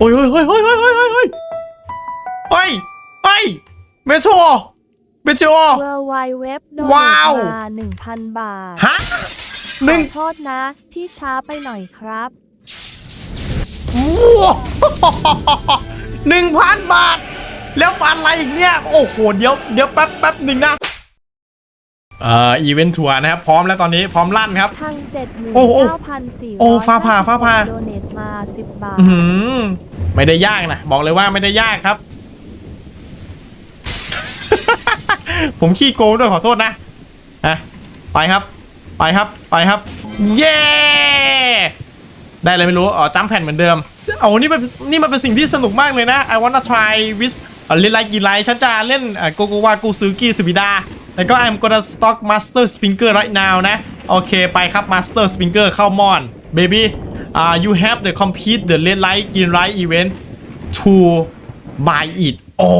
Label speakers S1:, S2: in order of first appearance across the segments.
S1: โอ้ยเฮ้ยเฮ้ยเฮ้ยเฮ้ยเฮ้ยเฮ้ยเฮ้ยเฮ้ยเมโชเมโช
S2: เวอร์ไวเว็บโด
S1: ว้าว
S2: มา1,000บาท
S1: ฮะหนึ่ง
S2: ขอโทษนะ ที่ช้าไปหน่อยครับ
S1: ว้าวหนึ่งพันบาท แล้วปานอะไรอีกเนี่ย โอ้โห เดี๋ยวเดี๋ยวแป๊บแป๊บหนึ่งนะเอ่ออีเวนต์ทัวร์นะครับ พร้อมแล้วตอนนี้พร้อมลั่นครับ
S2: ทาง
S1: โอ้โอ้
S2: 79,400
S1: โอ้ฟ้าผ่าฟ้าผ่า
S2: โดเนทมา10บาท
S1: อื้อหือ ไม่ได้ยากนะ บอกเลยว่าไม่ได้ยากครับ ผมขี้โกงด้วยขอโทษนะอะไปครับ ไปครับ ไปครับ เย้ ได้อะไรไม่รู้ อ๋อจัมแผ่นเหมือนเดิมเอานี่มันนี่มันเป็นสิ่งที่สนุกมากเลยนะ I wanna try with เล่นไลกีไลฉันจะเล่นโกโกวากูซูกิสุบิดาแล้วก็ I'm gonna stock master speaker right now นะ โอเคไปครับ master speaker เข้ามอน baby uh, you have the complete the red light green light event to buy it โอ้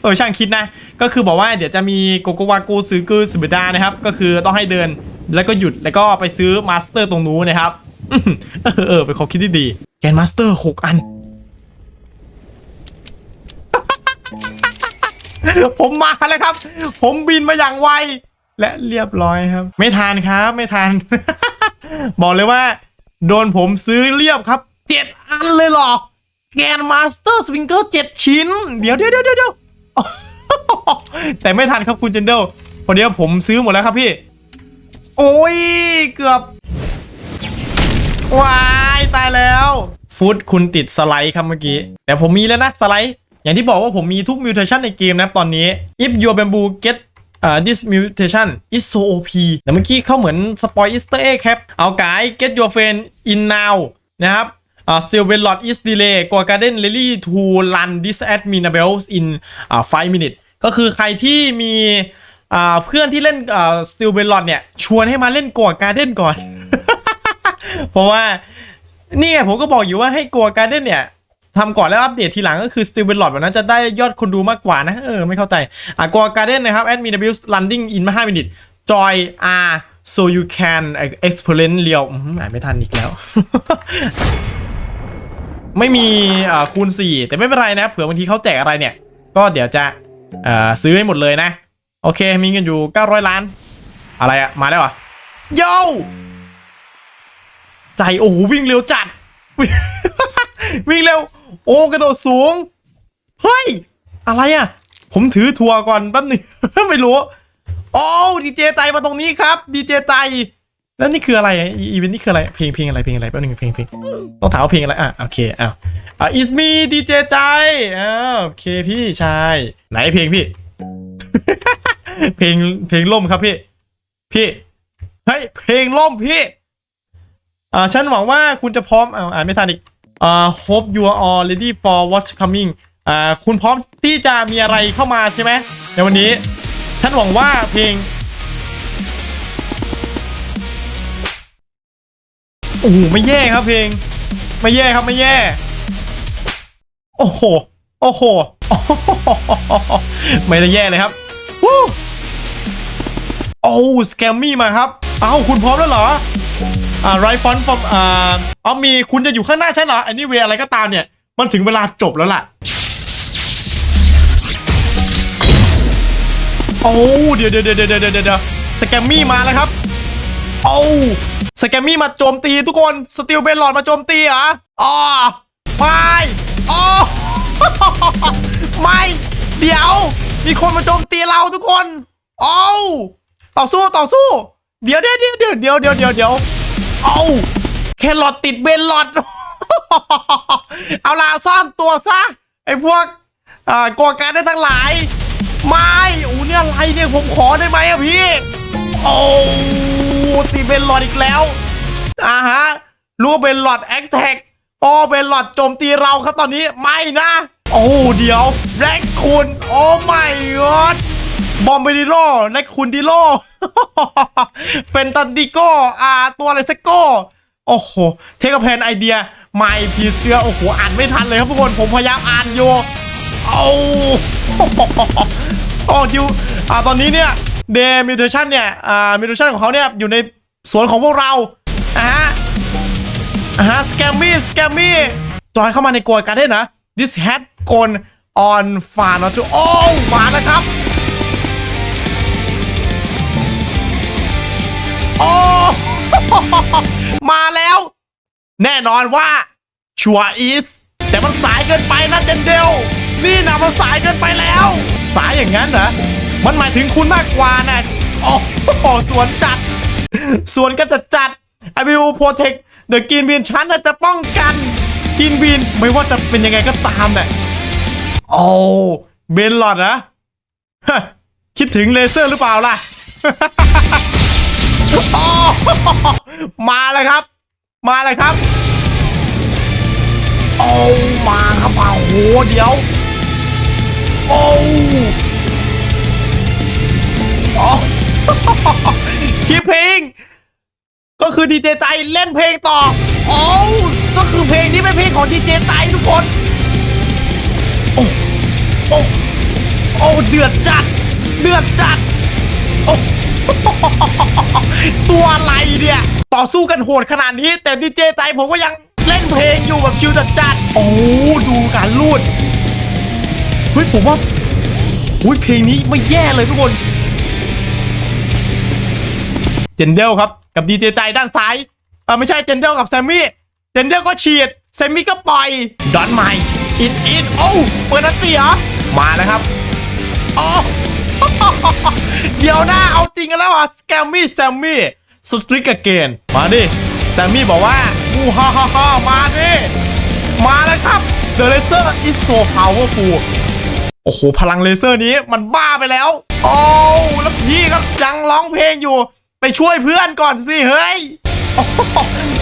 S1: เออช่างคิดนะ ก็คือบอกว่าเดี๋ยวจะมีโกโกวากูซื้อกือสุบิดานะครับ ก็คือต้องให้เดินแล้วก็หยุดแล้วก็ไปซื้อมาสเตอร์ตรงนู้นนะครับเออเออเป็นความคิดที่ดีแกนมาสเตอร์หกอัน ผมมาแล้วครับ ผมบินมาอย่างไว และเรียบร้อยครับ ไม่ทานครับ ไม่ทาน บอกเลยว่า โดนผมซื้อเรียบครับเจ็ดอันเลยหรอแกนมาสเตอร์สวิงเกอร์เจ็ดชิ้น เดี๋ยวเดี๋ยวเดี๋ยวเดี๋ยวแต่ไม่ทันครับคุณเจนเดลพอดีผมซื้อหมดแล้วครับพี่ โอ้ย เกือบวายตายแล้วฟุตคุณติดสไลด์ครับเมื่อกี้ แต่ผมมีแล้วนะสไลด์ อย่างที่บอกว่าผมมีทุกมิวเทชันในเกมนะตอนนี้ if your bamboo get uh, this mutation is so OP แต่เมื่อกี้เขาเหมือนสปอยอีสเตอร์เอ็กครับ เอาไกาย get your friend in now นะครับ uh, still when lot is delay go garden rally to run this admin bells in uh, 5 minutes ก็คือใครที่มีอ่าเพื่อนที่เล่นอ่า Still b e l l o t เนี่ยชวนให้มาเล่นกวการ์เด้นก่อน เพราะว่านี่ไงผมก็บอกอยู่ว่าให้กัวการเด้นเนี่ย ทำก่อนแล้วอัปเดตทีหลังก็คือ Still b e l l o t แบบนั้นจะได้ยอดคนดูมากกว่านะ เออ ไม่เข้าใจอะกัวการ์เด้นนะครับ admin w landing in 5 minutes joy r so you can experience real อืมอ่านไม่ทันอีกแล้ว ไม่มีอ่าคูณ 4 แต่ไม่เป็นไรนะ เผื่อบางทีเขาแจกอะไรเนี่ย ก็เดี๋ยวจะเอ่อซื้อให้หมดเลยนะ โอเค มีเงินอยู่ 900 ล้าน อะไรอะมาแล้วเหรอโย่ใจ โอ้โห วิ่งเร็วจัด วิ่งเร็ว อ้กระโดดสูง เฮ้ย อะไรอะผมถือทัวร์ก่อนแป๊บนึง ไม่รู้โอ้ดีเจใจมาตรงนี้ครับดีเจใจแล้วนี่คืออะไรอีเวนต์นี่คืออะไรเพลงเพลงอะไรเพลงอะไรแป๊บนึงเพลงเพลงต้องถามว่าเพลงอะไรอะโอเคอ้าวอะ is me ดีเจใจอ้าวโอเคพี่ชายไหนเพลงพี่ เพลงเพลงล่มครับพี่ พี่เฮ้ยเพลงล่มพี่อ่าฉันหวังว่าคุณจะพร้อมอ่าอ่านไม่ทันอีก อ่า hope you are all ready for what's coming อ่าคุณพร้อมที่จะมีอะไรเข้ามาใช่ไหมในวันนี้ ฉันหวังว่าเพลงโอ้โหไม่แย่ครับเพลง ไม่แย่ครับไม่แย่ โอ้โห โอ้โห ไม่ได้แย่เลยครับวู้โอ้สแกมมี่มาครับ เอ้าคุณพร้อมแล้วเหรอ อ่าไรฟอนฟอมอ่าเอามีคุณจะอยู่ข้างหน้าฉันเหรออันนี้เวอะไรก็ตามเนี่ย มันถึงเวลาจบแล้วล่ะ โอ้เดี๋ยวเดี๋ยวเดี๋ยวเดี๋ยวเดี๋ยวเดี๋ยวสแกมมี่มาแล้วครับโอ้สแกมมี่มาโจมตีทุกคนสติลเบนหลอดมาโจมตีเหรออ๋อไม่อ๋อไม่เดี๋ยว มีคนมาโจมตีเราทุกคนโอ้าต่อสู้ต่อสู้ เดี๋ยวเดี๋ยวเดี๋ยวเดี๋ยวเดี๋ยวเดี๋ยว เอาแครอทติดเบนลอดเอาล่ะซ่อนตัวซะ ไอ้พวกก่อการได้ทั้งหลาย ไม่โอ้เนี่ยอะไรเนี่ยผมขอได้ไหมอะพี่ โอ้ตีเป็นลอดอีกแล้วอ่าฮะรู้เป็นลอดแอคแท็กโอ้เป็นลอดโจมตีเราครับตอนนี้ไม่นะ โอ้เดี๋ยวแร็กคุณโอ้ไม่กอด บอมเบดิโลแร็กคุณดิโลเฟนตันดิโกอ่าตัวอะไรสักโกโอ้โห เทคแพนไอเดียไมพีเสื้อโอ้โหอ่านไม่ทันเลยครับทุกคนผมพยายามอ่านอยู่โอ้โอ้ดิวอ่าตอนนี้เนี่ยเดมิวเทชันเนี่ยอ่ามิวเทชันของเขาเนี่ยอยู่ในสวนของพวกเราอะฮะอะฮะสแกมมี่สแกมมี่จอยเข้ามาในโกยการได้นะ this had gone on far not to โอ้มาแล้วครับ โอ้มาแล้ว แน่นอนว่าชัวอีสแต่มันสายเกินไปนะเจนเดลนี่นะมันสายเกินไปแล้ว สายอย่างนั้นเหรอมันหมายถึงคุณมากกว่านะโอ้โหสวนจัด สวนกันจัดจัดไอวิวโปรเทคเดอะกินบีนฉันน่ะจะป้องกันกินบีนไม่ว่าจะเป็นยังไงก็ตามเนี่ยโอ้เบนหลอดนะคิดถึงเลเซอร์หรือเปล่าล่ะ โอ้มาเลยครับ มาเลยครับโอ้มาครับมาโหเดี๋ยวโอ้โอ้คลิปเพลง ก็คือดีเจใจเล่นเพลงต่อโอ้ก็คือเพลงนี้เป็นเพลงของดีเจใจทุกคนโอ้โอ้โอ้เดือดจัด เดือดจัดโอ้ ตัวอะไรเนี่ย ต่อสู้กันโหดขนาดนี้แต่ดีเจใจผมก็ยังเล่นเพลงอยู่แบบชิวจัดจัดๆโอ้ดูการลูดเฮ้ยผมว่าอุ้ยเพลงนี้ไม่แย่เลยทุกคน เจนเดลครับ กับดีเจใจด้านซ้ายเออไม่ใช่เจนเดลกับแซมมี่เจนเดลก็ฉีดแซมมี่ก็ปล่อยดอนใหม่อินอินโอ้เปิดนันตีเหรอมาแล้วครับโอ้ เดี๋ยวหน้าเอาจริงกันแล้วอะแกมมี่แซมมี่สตริกเกนมาดิแซมมี่บอกว่ามูฮ่าฮ่าฮ่ามาดิมาแล้วครับ The Laser is so powerful โอ้โห พลังเลเซอร์นี้มันบ้าไปแล้ว โอ้แล้วพี่ก็ยังร้องเพลงอยู่ ไปช่วยเพื่อนก่อนสิ เฮ้ยโอ้โห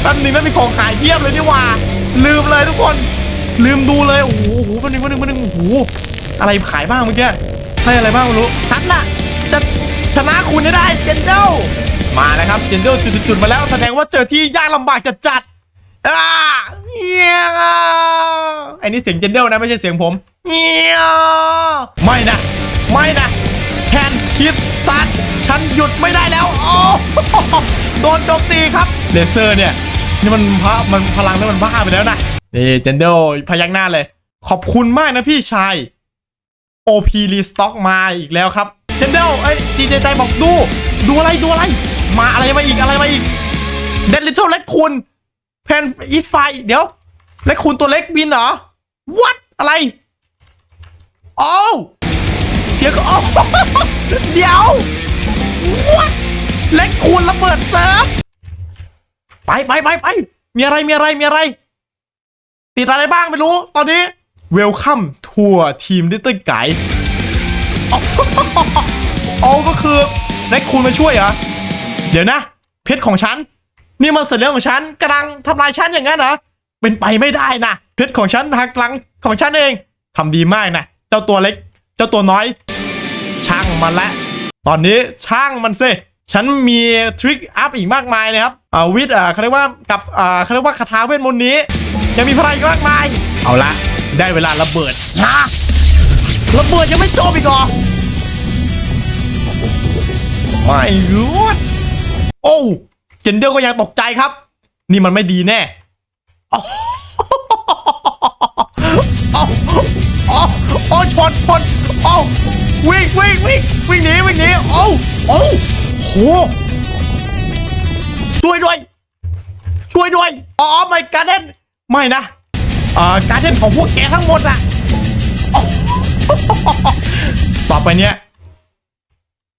S1: แป๊บนึงแล้วมีของขายเพียบเลยนี่ว่า ลืมเลยทุกคน ลืมดูเลยโอ้โหโอ้โหแป๊บนึงแป๊บนึงแป๊บนึงโอ้โห อะไรขายบ้างเมื่อกี้ ให้อะไรบ้างไม่รู้ทันน่ะจะชนะคุณให้ได้เจนเดลมาแล้วครับเจนเดลจุดๆๆมาแล้วแสดงว่าเจอที่ยากลำบากจัดจัดๆอ่าเงี้ยไอ้นี่เสียงเจนเดลนะไม่ใช่เสียงผมเงี้ยไม่นะ ไม่นะ แคนคิดสตาร์ทฉันหยุดไม่ได้แล้วโอ้โดนโจมตีครับเลเซอร์เนี่ยนี่มันพระมันพลังนี่มันบ้าไปแล้วนะนี่เจนเดลพยักหน้าเลย ขอบคุณมากนะพี่ชาย OP Restock มาอีกแล้วครับเทนเดลเอ้ยดีเจใจบอกดู ดูอะไรดูอะไร มาอะไรมาอีกอะไรมาอีกเดนลิทเทิลเล็กคุณเพนอีไฟเดี๋ยวเล็กคุณตัวเล็กบินเหรอวัดอะไรโอ้วเสียงก็โอ้เดี๋ยววัดเล็กคุณระเบิดเซิร์ฟไปไปไปไปมีอะไรมีอะไรมีอะไร ติดอะไรบ้างไม่รู้ ตอนนี้ Welcome to Team Little Guy อ๋ออ๋อก็คือได้คุณมาช่วยเหรอ เดี๋ยวนะ เพชรของฉัน นี่มันเสร็จแล้วของฉันกำลังทำลายฉันอย่างนั้นเหรอ เป็นไปไม่ได้นะ เพชรของฉันหักหลังของฉันเองทำดีมากนะ เจ้าตัวเล็ก เจ้าตัวน้อย ช่างมันละ ตอนนี้ช่างมันสิฉันมีทริคอัพอีกมากมายนะครับอ่าวิทย์อ่าเขาเรียกว่ากับอ่าเขาเรียกว่าคาถาเวทมนต์นี้ยังมีพลังอีกมากมาย เอาละ ได้เวลาระเบิดนะระเบิดยังไม่จบอีกเหรอไม่รู้โอ้เจนเดลก็ยังตกใจครับ นี่มันไม่ดีแน่โอ้โอ้โอ้โอ้ชนชนโอ้วิ่งวิ่งวิ่งวิ่งหนีวิ่งหนีโอ้โอ้โหช่วยด้วย ช่วยด้วยอ๋อไม่การเด้นไม่นะ เอ่อการเด้นของพวกแกทั้งหมดอะต่อไปเนี้ย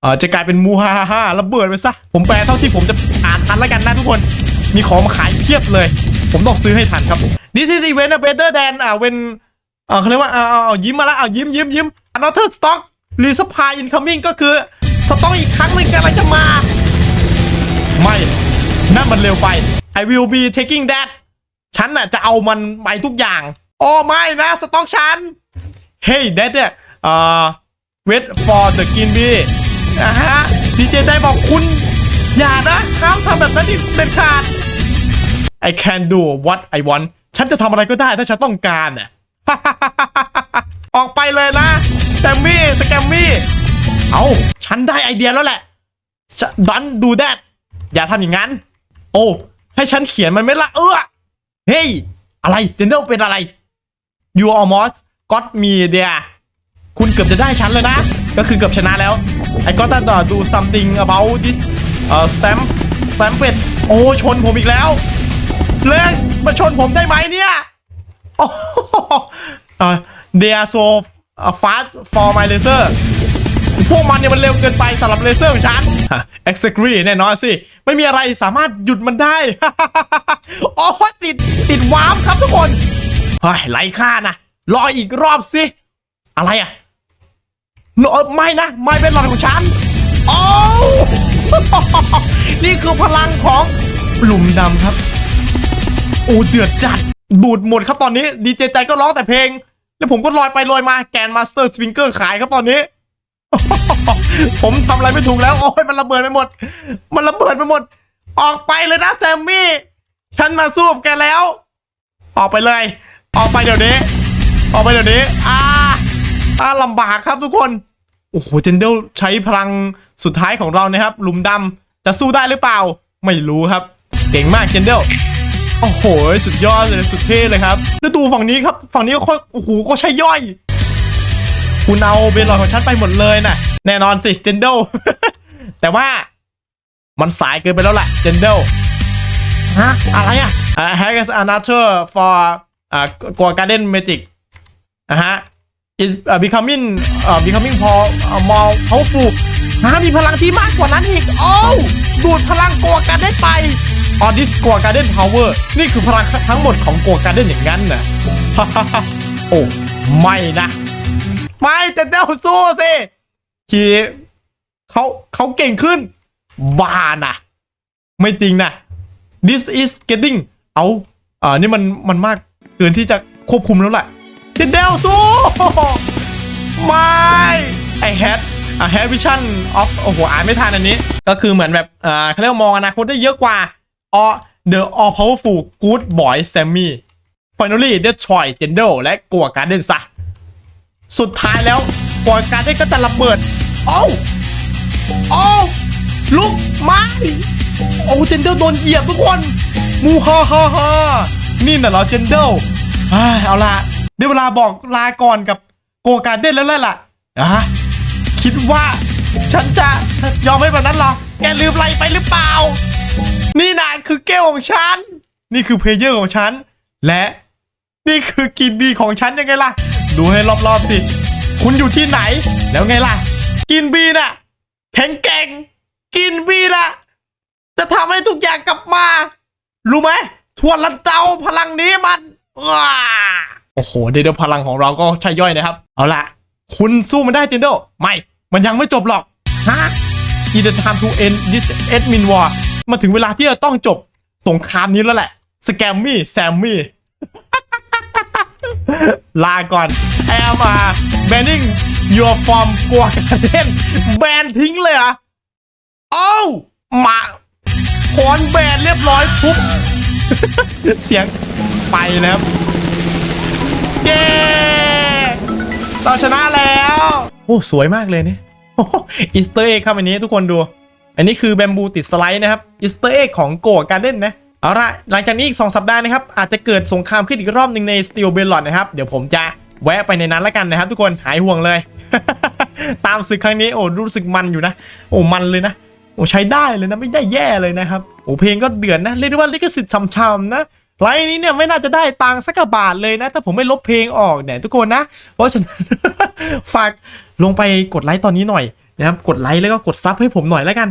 S1: เอ่อจะกลายเป็นมูฮาฮ่าฮาระเบิดไปซะ ผมแปลเท่าที่ผมจะอ่านทันแล้วกันนะทุกคน มีของมาขายเพียบเลย ผมต้องซื้อให้ทันครับ This is event a better than อ่า when เออเขาเรียกว่าเอาเอาเอายิ้มมาแล้วเอายิ้มยิ้มยิ้ม another stock resupply incoming ก็คือสต็อกอีกครั้งหนึ่งกำลังจะมา ไม่นั่นมันเร็วไป I will be taking that ฉันน่ะจะเอามันไปทุกอย่าง โอ้ไม่นะสต็อกฉัน Hey that เนี่ยเอ่อ wait for the green bee นะฮะดีเจใจบอกคุณ อย่านะ ห้ามทำแบบนั้นดิเด็ดขาด I can do what I want ฉันจะทำอะไรก็ได้ถ้าฉันต้องการอะออกไปเลยนะแซมมี่สแกมมี่เอาฉันได้ไอเดียแล้วแหละดันดูแดดอย่าทำอย่างนั้น โอ้ ให้ฉันเขียนมันไหม่ละเออ เฮ้ย อะไรเจนเดลเป็นอะไร you almost got me there คุณเกือบจะได้ฉันเลยนะ ก็คือเกือบชนะแล้ว I got to do something about this uh, stamp stamp เป็ดโอ้ชนผมอีกแล้วเลิกมาชนผมได้ไหมเนี่ยอ้โหเอ่อ they are so fast for my laser พวกมันเนี่ยมันเร็วเกินไปสำหรับเลเซอร์ของฉัน exactly แน่นอนสิ ไม่มีอะไรสามารถหยุดมันได้อ้ยติดติดวาร์ปครับทุกคนเฮ้ยไร้ค่านะ รออีกรอบสิ อะไรอะโนไม่นะ ไม่เป็นหลอดของฉัน โอ้นี่คือพลังของหลุมดำครับ โอ้เดือดจัด ดูดหมดครับตอนนี้ ดีเจใจก็ร้องแต่เพลง แล้วผมก็ลอยไปลอยมาแกนมาสเตอร์สปริงเกอร์ขายครับตอนนี้ ผมทำอะไรไม่ถูกแล้ว โอ้ยมันระเบิดไปหมด มันระเบิดไปหมด ออกไปเลยนะแซมมี่ ฉันมาสู้กับแกแล้ว ออกไปเลย ออกไปเดี๋ยวนี้ ออกไปเดี๋ยวนี้ อ่าอ่าลำบากครับทุกคน โอ้โห เจนเดลใช้พลังสุดท้ายของเรานะครับหลุมดำจะสู้ได้หรือเปล่า ไม่รู้ครับ เก่งมากเจนเดลโอ้โห สุดยอดเลย สุดเท่เลยครับแล้วดูฝั่งนี้ครับ ฝั่งนี้ก็โอ้โหก็ใช่ย่อย คุณเอาเบลลอนของฉันไปหมดเลยนะแน่นอนสิเจนเดลแต่ว่ามันสายเกินไปแล้วแหละเจนเดลฮะอะไรอะ uh, has another for อ่ากว garden magic อะฮะ it uh, becoming อ่า becoming more uh, more powerful ฮะมีพลังที่มากกว่านั้นอีก โอ้วดูดพลังโกการเด้นไปออดิสโกการเด้นพาวเวอร์นี่คือพลังทั้งหมดของโกการเด้นอย่างนั้นน่ะโอ้ ไม่นะ ไม่แต่เดวสู้สิทีเขาเขาเก่งขึ้นบ้านะไม่จริงนะ this is getting เอาอ่านี่มันมันมากเกินที่จะควบคุมแล้วแหละเดวสู้ไม่ I had I had vision of โอ้โหอ่านไม่ทันอันนี้ ก็คือเหมือนแบบอ่าเขาเรียกว่ามองอนาคตได้เยอะกว่า all the all powerful good boy Sammy finally destroy Jendel และกัวการเดนซะ สุดท้ายแล้วก่อนการเดนก็จะระเบิดโอ้วโอ้ลุกไม่โอ้เจนเดลโดนเหยียบทุกคนมูฮ่าฮ่าฮ่านี่น่ะเหรอเจนเดลอ้ายเอาละได้เวลาบอกลาก่อนกับโกการเดนแล้วแหละล่ะอะคิดว่าฉันจะยอมให้แบบนั้นเหรอ แกลืมอะไรไปหรือเปล่า นี่นะคือแก้วของฉัน นี่คือเพลเยอร์ของฉัน และนี่คือกินบีของฉันยังไงล่ะ ดูให้รอบๆสิ คุณอยู่ที่ไหน แล้วไงล่ะ กินบีน่ะแข็งแกร่ง กินบีน่ะ จะทำให้ทุกอย่างกลับมา รู้ไหมทวนลันเจ้าพลังนี้มันโอ้โห เดี๋ยวพลังของเราก็ใช่ย่อยนะครับ เอาล่ะ คุณสู้มันได้เจนโด ไม่ มันยังไม่จบหรอก ฮะ It is time to end this admin war มาถึงเวลาที่จะต้องจบสงครามนี้แล้วแหละ สแกมมี่ แซมมี่ ลาก่อน I am uh, banning your from กลัวการเล่น แบนทิ้งเลยอะโอ้วมาคอนแบนเรียบร้อยทุบเสียงไปแล้วเย้เราชนะแล้ว โอ้ สวยมากเลยเนี่ยอีสเตอร์เอ็กครับอันนี้ทุกคนดู อันนี้คือแบมบูติดสไลด์นะครับอีสเตอร์เอ็กของโกการเด้นนะเอาละหลังจากนี้อีก 2 สัปดาห์นะครับ อาจจะเกิดสงครามขึ้นอีกรอบหนึ่งในสตีลเบลลอนนะครับ เดี๋ยวผมจะ แวะไปในนั้นแล้วกันนะครับ ทุกคนหายห่วงเลย ตามศึกครั้งนี้โอ้รู้สึกมันอยู่นะ โอ้มันเลยนะโอ้ใช้ได้เลยนะไม่ได้แย่เลยนะครับโอ้เพลงก็เดือดนะเรียกได้ว่าลิขสิทธิ์ช่ำๆนะไลน์นี้เนี่ยไม่น่าจะได้ตังค์สักบาทเลยนะ ถ้าผมไม่ลบเพลงออกเนี่ยทุกคนนะ เพราะฉะนั้นฝากลงไปกดไลค์ตอนนี้หน่อยนะครับกดไลค์แล้วก็กดซับให้ผมหน่อยแล้วกัน